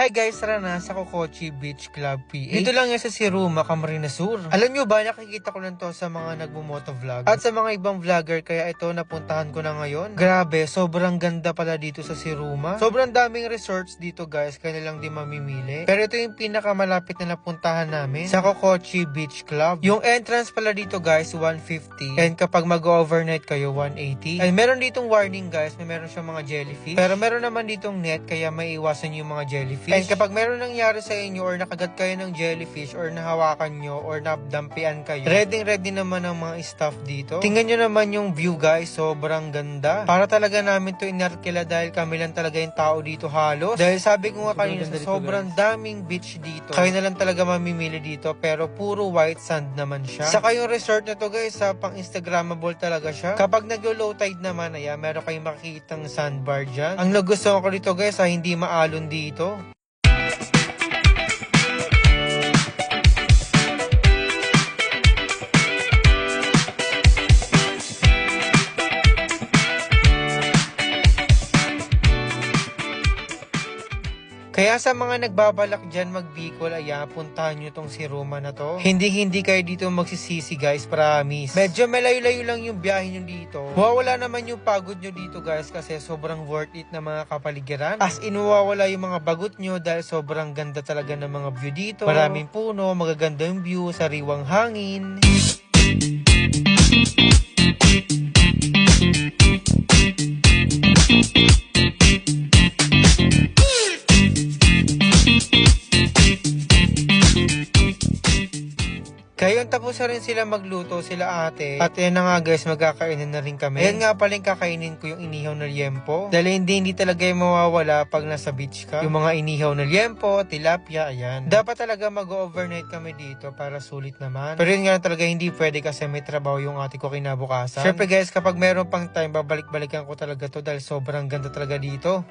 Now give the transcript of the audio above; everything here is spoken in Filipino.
Hi guys, tara na sa Kokochi Beach Club PH. Dito lang yan sa Siruma, Camarines Sur. Alam nyo ba, nakikita ko lang to sa mga nagmumoto vlog at sa mga ibang vlogger kaya ito napuntahan ko na ngayon. Grabe, sobrang ganda pala dito sa Siruma. Sobrang daming resorts dito guys, kaya lang din mamimili. Pero ito yung pinakamalapit na napuntahan namin sa Kokochi Beach Club. Yung entrance pala dito guys, 150. And kapag mag-overnight kayo, 180. Ay, meron ditong warning guys, may meron siyang mga jellyfish. Pero meron naman ditong net, kaya may iwasan yung mga jellyfish. And kapag meron nangyari sa inyo or nakagat kayo ng jellyfish or nahawakan nyo or nabdampian kayo, ready ready naman ang mga staff dito. Tingnan nyo naman yung view guys, sobrang ganda. Para talaga namin to inarkila dahil kami lang talaga yung tao dito halos. Dahil sabi ko nga kanina, sa sobrang daming beach dito. Kayo na lang talaga mamimili dito pero puro white sand naman siya. Saka yung resort na to guys, sa pang Instagrammable talaga siya. Kapag nag-low tide naman, ayan, meron kayong makikitang sandbar dyan. Ang nagustuhan ko dito guys, ha, hindi maalon dito. Kaya sa mga nagbabalak dyan mag-Bicol, ayan, puntahan nyo tong si Roma na to. Hindi hindi kayo dito magsisisi guys, promise. Medyo malayo-layo lang yung biyahe nyo dito. Mawawala naman yung pagod nyo dito guys kasi sobrang worth it na mga kapaligiran. As in, mawawala yung mga bagot nyo dahil sobrang ganda talaga ng mga view dito. Maraming puno, magaganda yung view, sariwang hangin. Kaya yung tapos na rin sila magluto, sila ate. At yan na nga guys, magkakainan na rin kami. Ayan nga pala yung kakainin ko yung inihaw na liempo. Dahil hindi, hindi talaga yung mawawala pag nasa beach ka. Yung mga inihaw na liempo, tilapia, ayan. Dapat talaga mag-overnight kami dito para sulit naman. Pero yun nga talaga hindi pwede kasi may trabaho yung ate ko kinabukasan. Siyempre guys, kapag meron pang time, babalik-balikan ko talaga to dahil sobrang ganda talaga dito.